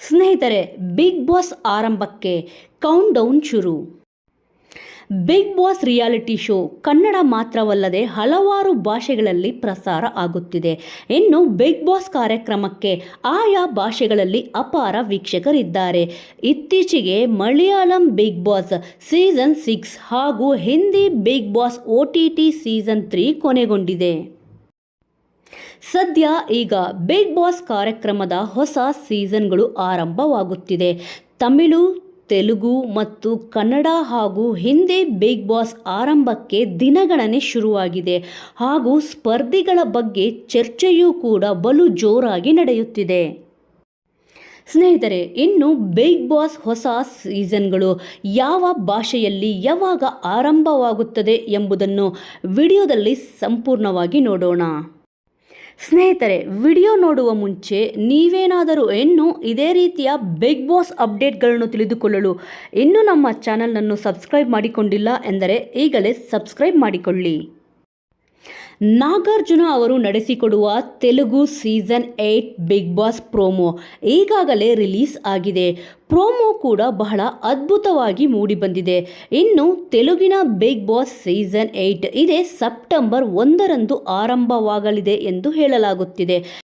ಸ್ನೇಹಿತರೆ big boss ಆರಂಭಕ್ಕೆ countdown ಶುರು. Big boss reality show Kannada ಮಾತ್ರವಲ್ಲದೆ ಹಲವಾರು ಭಾಷೆಗಳಲ್ಲಿ ಪ್ರಸಾರ ಆಗುತ್ತಿದೆ. ಇನ್ನು ಬಿಗ್ ಬಾಸ್ ಕಾರ್ಯಕ್ರಮಕ್ಕೆ ಆಯಾ ಭಾಷೆಗಳಲ್ಲಿ ಅಪಾರ ವೀಕ್ಷಕರಿದ್ದಾರೆ. ಇತ್ತೀಚೆಗೆ Malayalam big boss season six ಹಾಗೂ Hindi big boss O T T season three ಕೊನೆಗೊಂಡಿದೆ. ಸದ್ಯ ಈಗ ಬಿಗ್ ಬಾಸ್ ಕಾರ್ಯಕ್ರಮದ ಹೊಸ ಸೀಸನ್ಗಳು ಆರಂಭವಾಗುತ್ತಿದೆ. ತಮಿಳು, ತೆಲುಗು ಮತ್ತು ಕನ್ನಡ ಹಾಗೂ ಹಿಂದಿ ಬಿಗ್ ಬಾಸ್ ಆರಂಭಕ್ಕೆ ದಿನಗಣನೆ ಶುರುವಾಗಿದೆ. ಹಾಗೂ ಸ್ಪರ್ಧಿಗಳ ಬಗ್ಗೆ ಚರ್ಚೆಯೂ ಕೂಡ ಬಲು ಜೋರಾಗಿ ನಡೆಯುತ್ತಿದೆ. ಸ್ನೇಹಿತರೆ, ಇನ್ನು ಬಿಗ್ ಬಾಸ್ ಹೊಸ ಸೀಸನ್ಗಳು ಯಾವ ಭಾಷೆಯಲ್ಲಿ ಯಾವಾಗ ಆರಂಭವಾಗುತ್ತದೆ ಎಂಬುದನ್ನು ವಿಡಿಯೋದಲ್ಲಿ ಸಂಪೂರ್ಣವಾಗಿ ನೋಡೋಣ. ಸ್ನೇಹಿತರೆ, ವಿಡಿಯೋ ನೋಡುವ ಮುಂಚೆ ನೀವೇನಾದರೂ ಇನ್ನೂ ಇದೇ ರೀತಿಯ ಬಿಗ್ ಬಾಸ್ ಅಪ್ಡೇಟ್ಗಳನ್ನು ತಿಳಿದುಕೊಳ್ಳಲು ಇನ್ನೂ ನಮ್ಮ ಚಾನಲನ್ನು ಸಬ್ಸ್ಕ್ರೈಬ್ ಮಾಡಿಕೊಂಡಿಲ್ಲ ಎಂದರೆ ಈಗಲೇ ಸಬ್ಸ್ಕ್ರೈಬ್ ಮಾಡಿಕೊಳ್ಳಿ. ನಾಗಾರ್ಜುನ ಅವರು ನಡೆಸಿಕೊಡುವ Telugu season eight big boss promo ಈಗಾಗಲೇ ರಿಲೀಸ್ ಆಗಿದೆ. ಪ್ರೋಮೋ ಕೂಡ ಬಹಳ ಅದ್ಭುತವಾಗಿ ಮೂಡಿಬಂದಿದೆ ಇನ್ನು ತೆಲುಗಿನ ಬಿಗ್ ಬಾಸ್ ಸೀಸನ್ ಏಯ್ಟ್ ಇದೇ ಸೆಪ್ಟೆಂಬರ್ ಒಂದರಂದು ಆರಂಭವಾಗಲಿದೆ ಎಂದು ಹೇಳಲಾಗುತ್ತಿದೆ.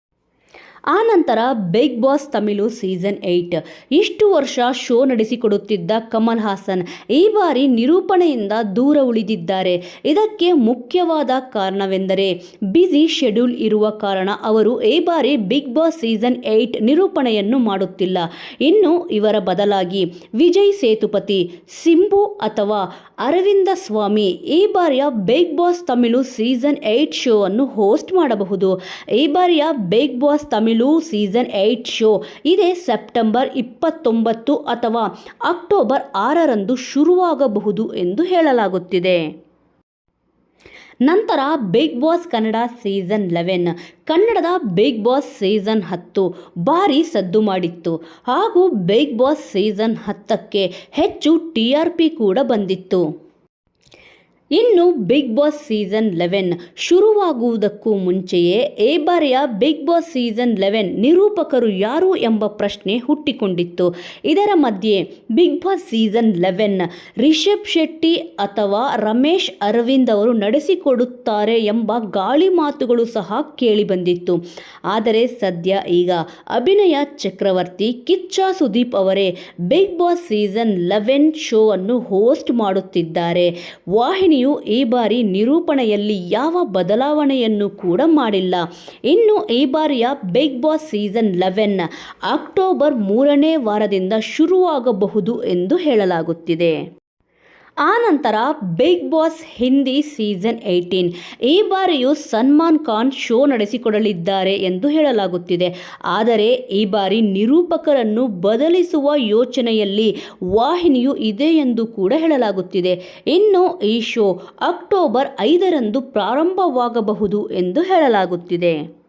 ಆನಂತರ big boss Tamil season eight ಇಷ್ಟು ವರ್ಷ ಶೋ ನಡೆಸಿಕೊಡುತ್ತಿದ್ದ ಕಮಲ್ ಹಾಸನ್ ಈ ಬಾರಿ ನಿರೂಪಣೆಯಿಂದ ದೂರ ಉಳಿದಿದ್ದಾರೆ. ಇದಕ್ಕೆ ಮುಖ್ಯವಾದ ಕಾರಣವೆಂದರೆ ಬ್ಯುಸಿ ಶೆಡ್ಯೂಲ್ ಇರುವ ಕಾರಣ ಅವರು ಈ ಬಾರಿ ಬಿಗ್ ಬಾಸ್ ಸೀಸನ್ ಏಯ್ಟ್ ನಿರೂಪಣೆಯನ್ನು ಮಾಡುತ್ತಿಲ್ಲ. ಇನ್ನು ಇವರ ಬದಲಾಗಿ ವಿಜಯ್ ಸೇತುಪತಿ, ಸಿಂಬು ಅಥವಾ ಅರವಿಂದ ಸ್ವಾಮಿ ಈ ಬಾರಿಯ big boss Tamil season eight show ಅನ್ನು ಹೋಸ್ಟ್ ಮಾಡಬಹುದು. ಈ ಬಾರಿಯ big boss Tamil season eight show. ಇದೇ ಸೆಪ್ಟೆಂಬರ್ ಇಪ್ಪತ್ತೊಂಬತ್ತು ಅಥವಾ ಅಕ್ಟೋಬರ್ ಆರರಂದು ಶುರುವಾಗಬಹುದು ಎಂದು ಹೇಳಲಾಗುತ್ತಿದೆ. ನಂತರ big boss Kannada season eleven. ಕನ್ನಡದ ಬಿಗ್ ಬಾಸ್ ಸೀಸನ್ ಹತ್ತು ಭಾರಿ ಸದ್ದು ಮಾಡಿತ್ತು. ಹಾಗೂ ಬಿಗ್ ಬಾಸ್ ಸೀಸನ್ ಹತ್ತಕ್ಕೆ ಹೆಚ್ಚು ಟಿ ಆರ್ ಪಿ ಕೂಡ ಬಂದಿತ್ತು. ಇನ್ನು ಬಿಗ್ ಬಾಸ್ ಸೀಸನ್ ಲೆವೆನ್ ಶುರುವಾಗುವುದಕ್ಕೂ ಮುಂಚೆಯೇ ಈ ಬಾರಿಯ ಬಿಗ್ ಬಾಸ್ ಸೀಸನ್ ಲೆವೆನ್ ನಿರೂಪಕರು ಯಾರು ಎಂಬ ಪ್ರಶ್ನೆ ಹುಟ್ಟಿಕೊಂಡಿತ್ತು. ಇದರ ಮಧ್ಯೆ big boss season eleven Rishab Shetty ಅಥವಾ ರಮೇಶ್ ಅರವಿಂದ್ ಅವರು ನಡೆಸಿಕೊಡುತ್ತಾರೆ ಎಂಬ ಗಾಳಿ ಮಾತುಗಳು ಸಹ ಕೇಳಿಬಂದಿತ್ತು. ಆದರೆ ಸದ್ಯ ಈಗ ಅಭಿನಯ ಚಕ್ರವರ್ತಿ ಕಿಚ್ಚ ಸುದೀಪ್ ಅವರೇ big boss season eleven show ಅನ್ನು ಹೋಸ್ಟ್ ಮಾಡುತ್ತಿದ್ದಾರೆ. ವಾಹಿನಿ ಈ ಬಾರಿ ನಿರೂಪಣೆಯಲ್ಲಿ ಯಾವ ಬದಲಾವಣೆಯನ್ನು ಕೂಡ ಮಾಡಿಲ್ಲ. ಇನ್ನು ಈ ಬಾರಿಯ big boss season eleven October ಮೂರನೇ ವಾರದಿಂದ ಶುರುವಾಗಬಹುದು ಎಂದು ಹೇಳಲಾಗುತ್ತಿದೆ. ಆನಂತರ big boss Hindi season eighteen. ಈ ಬಾರಿಯೂ ಸಲ್ಮಾನ್ ಖಾನ್ ಶೋ ನಡೆಸಿಕೊಡಲಿದ್ದಾರೆ ಎಂದು ಹೇಳಲಾಗುತ್ತಿದೆ. ಆದರೆ ಈ ಬಾರಿ ನಿರೂಪಕರನ್ನು ಬದಲಿಸುವ ಯೋಚನೆಯಲ್ಲಿ ವಾಹಿನಿಯು ಇದೆ ಎಂದು ಕೂಡ ಹೇಳಲಾಗುತ್ತಿದೆ. ಇನ್ನು ಈ ಶೋ ಅಕ್ಟೋಬರ್ ಐದರಂದು ಪ್ರಾರಂಭವಾಗಬಹುದು ಎಂದು ಹೇಳಲಾಗುತ್ತಿದೆ.